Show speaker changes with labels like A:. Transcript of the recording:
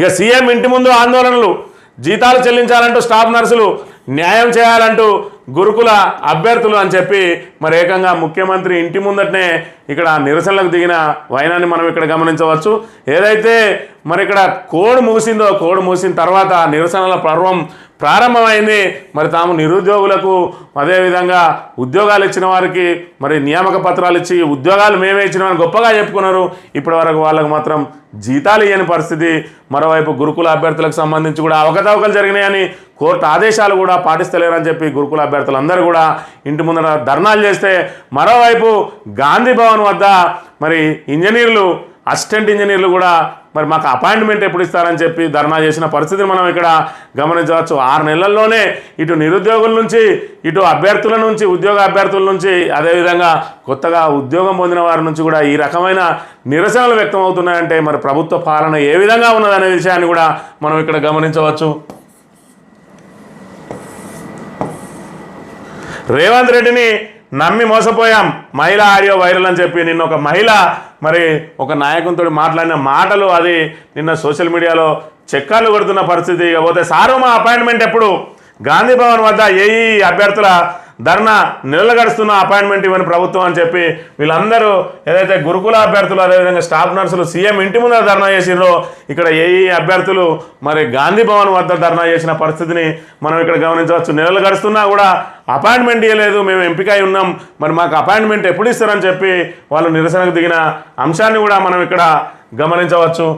A: ఇక సీఎం ఇంటి ముందు ఆందోళనలు జీతాలు చెల్లించాలంటూ స్టాఫ్ నర్సులు న్యాయం చేయాలంటూ గురుకుల అభ్యర్థులు అని చెప్పి మరి ఏకంగా ముఖ్యమంత్రి ఇంటి ముందటనే ఇక్కడ నిరసనలకు దిగిన వైనాన్ని మనం ఇక్కడ గమనించవచ్చు. ఏదైతే మరి ఇక్కడ కోడ్ ముగిసిందో కోడ్ ముగిసిన తర్వాత నిరసనల పర్వం ప్రారంభమైంది. మరి తాము నిరుద్యోగులకు అదేవిధంగా ఉద్యోగాలు ఇచ్చిన వారికి మరి నియామక పత్రాలు ఇచ్చి ఉద్యోగాలు మేమే ఇచ్చినామని గొప్పగా చెప్పుకున్నారు. ఇప్పటి వరకు వాళ్ళకు మాత్రం జీతాలు ఇవ్వని పరిస్థితి. మరోవైపు గురుకుల అభ్యర్థులకు సంబంధించి కూడా అవకతవకలు జరిగినాయని కోర్టు ఆదేశాలు కూడా పాటిస్తలేరని చెప్పి గురుకుల అభ్యర్థులందరూ కూడా ఇంటి ముందర ధర్నాలు చేస్తే మరోవైపు గాంధీ భవన్ వద్ద మరి ఇంజనీర్లు అసిస్టెంట్ ఇంజనీర్లు కూడా మరి మాకు అపాయింట్మెంట్ ఎప్పుడు ఇస్తారని చెప్పి ధర్నా చేసిన పరిస్థితిని మనం ఇక్కడ గమనించవచ్చు. ఆరు నెలల్లోనే ఇటు నిరుద్యోగుల నుంచి ఇటు అభ్యర్థుల నుంచి ఉద్యోగ అభ్యర్థుల నుంచి అదేవిధంగా కొత్తగా ఉద్యోగం పొందిన వారి నుంచి కూడా ఈ రకమైన నిరసనలు వ్యక్తం అవుతున్నాయంటే మరి ప్రభుత్వ పాలన ఏ విధంగా ఉన్నదనే విషయాన్ని కూడా మనం ఇక్కడ గమనించవచ్చు. రేవంత్ రెడ్డిని నమ్మి మోసపోయాం. మహిళ ఆడియో వైరల్ అని చెప్పి నిన్న ఒక మహిళ మరి ఒక నాయకునితో మాట్లాడిన మాటలు అది నిన్న సోషల్ మీడియాలో చెక్కాలు కొడుతున్న పరిస్థితి. ఇక పోతే సారు మా అపాయింట్మెంట్ ఎప్పుడు? గాంధీ భవన్ వద్ద ఏఈ అభ్యర్థుల ధర్నా నెలలు గడుస్తున్న అపాయింట్మెంట్ ఇవ్వని ప్రభుత్వం అని చెప్పి వీళ్ళందరూ ఏదైతే గురుకుల అభ్యర్థులు అదేవిధంగా స్టాఫ్ నర్సులు సీఎం ఇంటి ముందర ధర్నా చేసిర్రో ఇక్కడ ఏఈ అభ్యర్థులు మరి గాంధీ భవన్ వద్ద ధర్నా చేసిన పరిస్థితిని మనం ఇక్కడ గమనించవచ్చు. నెలలు గడుస్తున్నా కూడా అపాయింట్మెంట్ ఇవ్వలేదు మేము ఎంపిక అయి ఉన్నాం మరి మాకు అపాయింట్మెంట్ ఎప్పుడు ఇస్తారని చెప్పి వాళ్ళు నిరసనకు దిగిన అంశాన్ని కూడా మనం ఇక్కడ గమనించవచ్చు.